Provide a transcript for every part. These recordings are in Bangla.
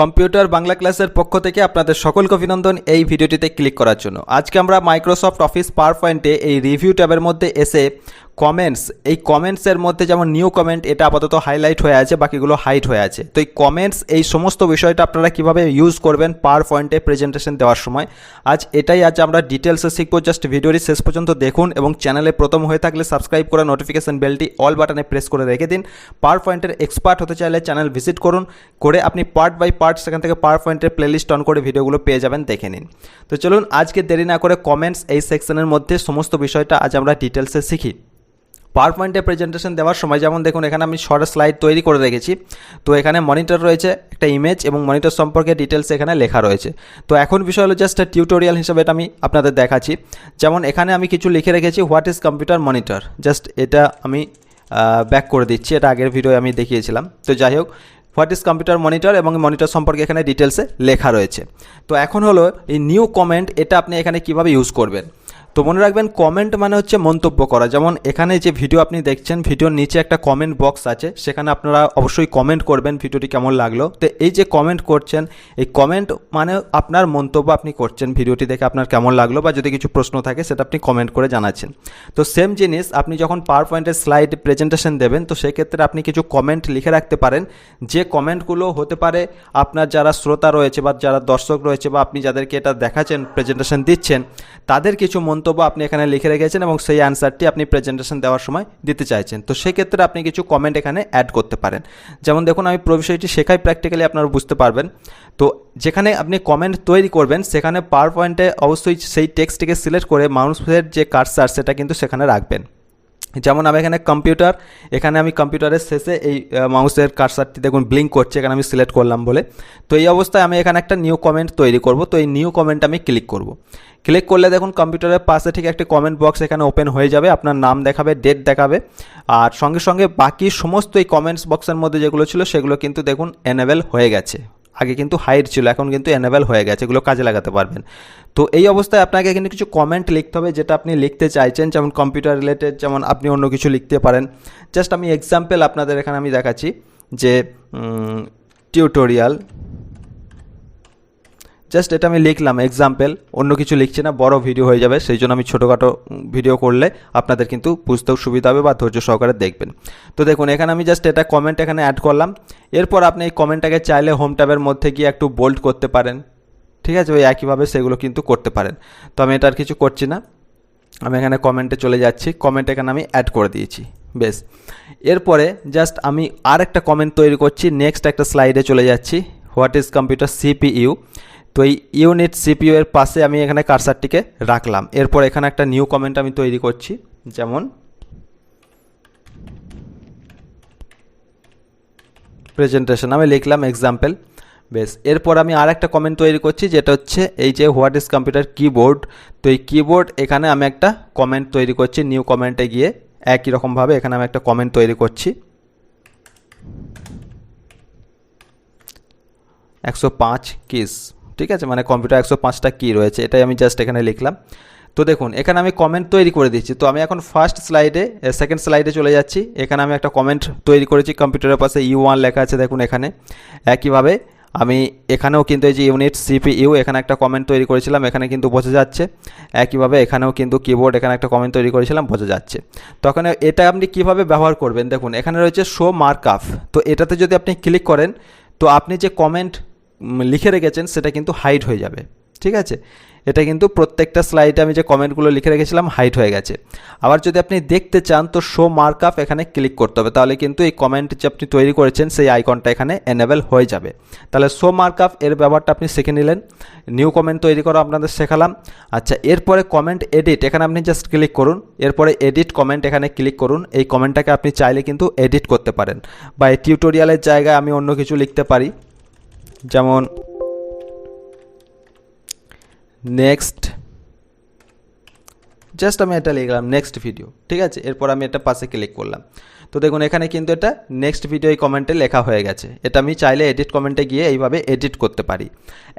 কম্পিউটার বাংলা ক্লাসের পক্ষ থেকে আপনাদের সকলকে অভিনন্দন এই ভিডিওটিতে ক্লিক করার জন্য। আজকে আমরা মাইক্রোসফট অফিস পাওয়ার পয়েন্টে এই রিভিউ ট্যাবের মধ্যে এসে কমেন্টস এই কমেন্টসের মধ্যে যেমন নিউ কমেন্ট এটা আপাতত হাইলাইট হয়ে আছে, বাকিগুলো হাইট হয়ে আছে। তো এই কমেন্টস এই সমস্ত বিষয়টা আপনারা কীভাবে ইউজ করবেন পাওয়ার পয়েন্টে প্রেজেন্টেশন দেওয়ার সময়? আজ এটাই, আজ আমরা ডিটেলসে শিখব জাস্ট ভিডিওটি শেষ পর্যন্ত দেখুন এবং চ্যানেলে প্রথম হয়ে থাকলে সাবস্ক্রাইব করে নোটিফিকেশন বেলটি অল বাটনে প্রেস করে রেখে দিন। পাওয়ার পয়েন্টের এক্সপার্ট হতে চাইলে চ্যানেল ভিজিট করুন, করে আপনি পার্ট বাই পার্ট সেখান থেকে পাওয়ার পয়েন্টের প্লেলিস্ট অন করে ভিডিওগুলো পেয়ে যাবেন, দেখে নিন। তো চলুন, আজকে দেরি না করে কমেন্টস এই সেকশনের মধ্যে সমস্ত বিষয়টা আজ আমরা ডিটেলসে শিখি। পাওয়ার পয়েন্টে প্রেজেন্টেশন দেওয়ার সময়, যেমন দেখুন, এখানে আমি শর্ট স্লাইড তৈরি করে রেখেছি। তো এখানে মনিটর রয়েছে, একটা ইমেজ এবং মনিটর সম্পর্কে ডিটেলস এখানে লেখা রয়েছে। তো এখন বিষয় হলো জাস্ট টিউটোরিয়াল হিসেবে এটা আমি আপনাদের দেখাচ্ছি। যেমন, এখানে আমি কিছু লিখে রেখেছি what is computer monitor just এটা আমি ব্যাক করে দিচ্ছি, এটা আগের ভিডিও আমি দেখিয়েছিলাম। তো যাই হোক হোয়াট ইজ কম্পিউটার মনিটর এবং মনিটর সম্পর্কে এখানে ডিটেলসে লেখা রয়েছে। তো এখন হলো, এই নিউ কমেন্ট এটা আপনি এখানে কীভাবে ইউজ করবেন? তো মনে রাখবেন কমেন্ট মানে হচ্ছে মন্তব্য করা। যেমন এখানে যে ভিডিও আপনি দেখছেন ভিডিওর নিচে একটা কমেন্ট বক্স আছে। সেখানে আপনারা অবশ্যই কমেন্ট করবেন ভিডিওটি কেমন লাগল। তো এই যে কমেন্ট করছেন, এই কমেন্ট মানে আপনার মন্তব্য আপনি করছেন ভিডিওটি দেখে আপনার কেমন লাগল বা যদি কিছু প্রশ্ন থাকে সেটা আপনি কমেন্ট করে জানাচ্ছেন। তো সেম জিনিস, আপনি যখন পাওয়ার পয়েন্টের স্লাইড প্রেজেন্টেশন দেবেন, তো সেক্ষেত্রে আপনি কিছু কমেন্ট লিখে রাখতে পারেন। যে কমেন্টগুলো হতে পারে আপনার যারা শ্রোতা রয়েছে বা যারা দর্শক রয়েছে বা আপনি যাদেরকে এটা দেখাচ্ছেন প্রেজেন্টেশন দিচ্ছেন, তাদের কিছু মন্তব্য আপনি এখানে লিখে রেখেছেন এবং সেই অ্যান্সারটি আপনি প্রেজেন্টেশন দেওয়ার সময় দিতে চাইছেন। তো সেক্ষেত্রে আপনি কিছু কমেন্ট এখানে অ্যাড করতে পারেন। যেমন দেখুন, আমি পুরো বিষয়টি শেখাই প্র্যাকটিক্যালি আপনারা বুঝতে পারবেন। তো যেখানে আপনি কমেন্ট তৈরি করবেন, সেখানে পাওয়ার পয়েন্টে অবশ্যই সেই টেক্সটটিকে সিলেক্ট করে মাউসের যে কার্সার সেটা কিন্তু সেখানে রাখবেন। যেমন আমি এখানে কম্পিউটার এখানে আমি কম্পিউটারের শেষে এই মাউসের কার্সারটি দেখুন ব্লিঙ্ক করছে, এখানে আমি সিলেক্ট করলাম বলে। তো এই অবস্থায় আমি এখানে একটা নিউ কমেন্ট তৈরি করব। তো এই নিউ কমেন্ট আমি ক্লিক করব। ক্লিক করলে দেখুন কম্পিউটারের পাশে ঠিক একটি কমেন্ট বক্স এখানে ওপেন হয়ে যাবে, আপনার নাম দেখাবে ডেট দেখাবে। আর সঙ্গে সঙ্গে বাকি সমস্ত এই কমেন্টস বক্সের মধ্যে যেগুলো ছিল, সেগুলো কিন্তু দেখুন এনেবেল হয়ে গেছে। আগে কিন্তু হাইড ছিল, এখন কিন্তু এনেবেল হয়ে গেছে, এগুলো কাজে লাগাতে পারবেন। তো এই অবস্থায় আপনাকে এখানে কিছু কমেন্ট লিখতে হবে, যেটা আপনি লিখতে চাইছেন, যেমন কম্পিউটার রিলেটেড যেমন আপনি অন্য কিছু লিখতে পারেন। জাস্ট আমি এক্সাম্পল আপনাদের এখানে আমি দেখাচ্ছি যে টিউটোরিয়াল জাস্ট এটা আমি লিখলাম এক্সাম্পল অন্য কিছু লিখছি না, বড় ভিডিও হয়ে যাবে, সেই জন্য আমি ছোটোখাটো ভিডিও করলে আপনাদের কিন্তু বুঝতেও সুবিধা হবে বা ধৈর্য সহকারে দেখবেন। তো দেখুন, এখানে আমি জাস্ট এটা কমেন্ট এখানে অ্যাড করলাম। এরপর আপনি এই কমেন্টটাকে চাইলে হোম ট্যাবের মধ্যে গিয়ে একটু বোল্ড করতে পারেন। ঠিক আছে? ওই একইভাবে সেগুলো কিন্তু করতে পারেন। তো আমি এটা আর কিছু করছি না। আমি এখানে কমেন্টে চলে যাচ্ছি। কমেন্ট এখানে আমি অ্যাড করে দিয়েছি। বেশ। এরপরে জাস্ট আমি আর একটা কমেন্ট তৈরি করছি। নেক্সট একটা স্লাইডে চলে যাচ্ছি। হোয়াট ইজ কম্পিউটার সিপিইউ তো এই ইউনিট সিপিইউ এর পাশে আমি এখানে কারসারটিকে রাখলাম। এরপর এখানে একটা নিউ কমেন্ট আমি তৈরি করছি, যেমন প্রেজেন্টেশন আমি লিখলাম এক্সাম্পল বেশ, এরপর আমি আর একটা কমেন্ট তৈরি করছি, যেটা হচ্ছে এই যে হোয়াট ইজ কম্পিউটার কিবোর্ড তো এই কিবোর্ড এখানে আমি একটা কমেন্ট তৈরি করছি নিউ কমেন্টে গিয়ে একই রকমভাবে এখানে আমি একটা কমেন্ট তৈরি করছি। একশো পাঁচ কিস ঠিক আছে? মানে কম্পিউটার একশো পাঁচটা কী রয়েছে, এটাই আমি জাস্ট এখানে লিখলাম। তো দেখুন, এখানে আমি কমেন্ট তৈরি করে দিচ্ছি। তো আমি এখন ফার্স্ট স্লাইডে সেকেন্ড স্লাইডে চলে যাচ্ছি। এখানে আমি একটা কমেন্ট তৈরি করেছি কম্পিউটারের পাশে ইউ ওয়ান লেখা আছে দেখুন এখানে। একইভাবে আমি এখানেও কিন্তু এই যে ইউনিট সিপিইউ এখানে একটা কমেন্ট তৈরি করেছিলাম, এখানে কিন্তু বোঝা যাচ্ছে। একইভাবে এখানেও কিন্তু কিবোর্ড এখানে একটা কমেন্ট তৈরি করেছিলাম, বোঝা যাচ্ছে। তখন এটা আপনি কীভাবে ব্যবহার করবেন? দেখুন, এখানে রয়েছে শো মার্ক আপ তো এটাতে যদি আপনি ক্লিক করেন, তো আপনি যে কমেন্ট লিখে রেখেছেন, সেটা কিন্তু হাইড হয়ে যাবে। ঠিক আছে? এটা কিন্তু প্রত্যেকটা স্লাইডে আমি যে কমেন্টগুলো লিখে রেখেছিলাম হাইট হয়ে গেছে। আবার যদি আপনি দেখতে চান, তো শো মার্ক আপ এখানে ক্লিক করতে হবে। তাহলে কিন্তু এই কমেন্ট যে আপনি তৈরি করেছেন, সেই আইকনটা এখানে এনেবেল হয়ে যাবে। তাহলে শো মার্ক আপ এর ব্যবহারটা আপনি শিখে নিলেন। নিউ কমেন্ট তৈরি করা আপনাদের শেখালাম। আচ্ছা এরপরে কমেন্ট এডিট এখানে আপনি জাস্ট ক্লিক করুন। এরপরে এডিট কমেন্ট এখানে ক্লিক করুন। এই কমেন্টটাকে আপনি চাইলে কিন্তু এডিট করতে পারেন। বা এই টিউটোরিয়ালের জায়গায় আমি অন্য কিছু লিখতে পারি। যেমন নেক্সট জাস্ট আমি এটা লিখলাম নেক্সট ভিডিও ঠিক আছে? এরপর আমি এটা পাশে ক্লিক করলাম। তো দেখুন, এখানে কিন্তু এটা নেক্সট ভিডিও এই কমেন্টে লেখা হয়ে গেছে। এটা আমি চাইলে এডিট কমেন্টে গিয়ে এইভাবে এডিট করতে পারি।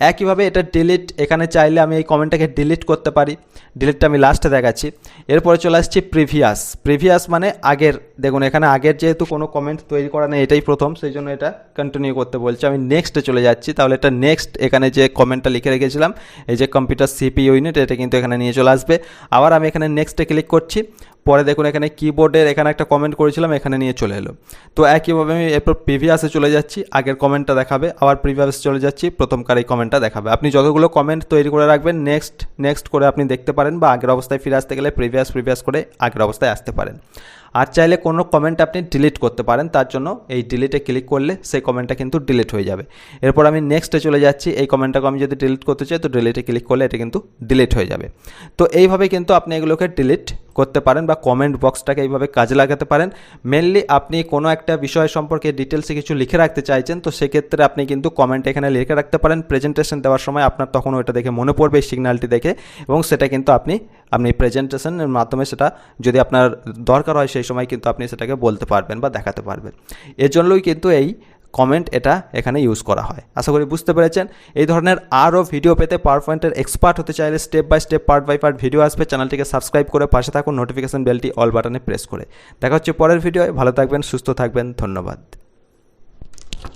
একইভাবে এটা ডিলিট এখানে চাইলে আমি এই কমেন্টটাকে ডিলিট করতে পারি। ডিলিটটা আমি লাস্টে দেখাচ্ছি। এরপরে চলে আসছি প্রিভিয়াস প্রিভিয়াস মানে আগের। দেখুন, এখানে আগের যেহেতু কোনো কমেন্ট তৈরি করা নেই, এটাই প্রথম। সেই জন্য এটা কন্টিনিউ করতে বলছে। আমি নেক্সটে চলে যাচ্ছি। তাহলে এটা নেক্সট এখানে যে কমেন্টটা লিখে রেখেছিলাম, এই যে কম্পিউটার সিপি ইউনিট এটা কিন্তু এখানে নিয়ে চলে আসবে। আবার আমি এখানে নেক্সটে ক্লিক করছি। পরে দেখুন এখানে কিবোর্ডের এখানে একটা কমেন্ট করেছিলাম, এখানে নিয়ে চলে এলো। তো একইভাবে আমি এরপর প্রিভিয়াসে চলে যাচ্ছি, আগের কমেন্টটা দেখাবে, আবার প্রিভিয়াসে চলে যাচ্ছি প্রথমকার এই কমেন্টটা দেখাবে। আপনি যতগুলো কমেন্ট তৈরি করে রাখবেন নেক্সট নেক্সট করে আপনি দেখতে পারেন বা আগের অবস্থায় ফিরে আসতে গেলে প্রিভিয়াস প্রিভিয়াস করে আগের অবস্থায় আসতে পারেন। আর চাইলে কোনো কমেন্ট আপনি ডিলিট করতে পারেন, তার জন্য এই ডিলিটে ক্লিক করলে সেই কমেন্টটা কিন্তু ডিলিট হয়ে যাবে। এরপর আমি নেক্সটে চলে যাচ্ছি, এই কমেন্টটাকে আমি যদি ডিলিট করতে চাই, তো ডিলিটে ক্লিক করলে এটা কিন্তু ডিলিট হয়ে যাবে। তো এইভাবে কিন্তু আপনি এগুলোকে ডিলিট করতে পারেন বা কমেন্ট বক্সটাকে এইভাবে কাজে লাগাতে পারেন। মেনলি আপনি কোনো একটা বিষয় সম্পর্কে ডিটেলসে কিছু লিখে রাখতে চাইছেন, তো সেক্ষেত্রে আপনি কিন্তু কমেন্ট এখানে লিখে রাখতে পারেন। প্রেজেন্টেশন দেওয়ার সময় আপনার তখন ওইটা দেখে মনে পড়বে সিগন্যালটি দেখে এবং সেটা কিন্তু আপনি আপনি প্রেজেন্টেশনের মাধ্যমে সেটা যদি আপনার দরকার হয় সেই সময় কিন্তু আপনি সেটাকে বলতে পারবেন বা দেখাতে পারবেন। এর জন্যই কিন্তু এই কমেন্ট এটা এখানে ইউজ করা হয়। আশা করি বুঝতে পেরেছেন। এই ধরনের আরও ভিডিও পেতে পাওয়ার পয়েন্টের এক্সপার্ট হতে চাইলে step by step part by part video আসবে। চ্যানেলটিকে সাবস্ক্রাইব করে পাশে থাকুন নোটিফিকেশন বেলটি অল বাটনে প্রেস করে। দেখা হচ্ছে পরের ভিডিওয় ভালো থাকবেন, সুস্থ থাকবেন, ধন্যবাদ।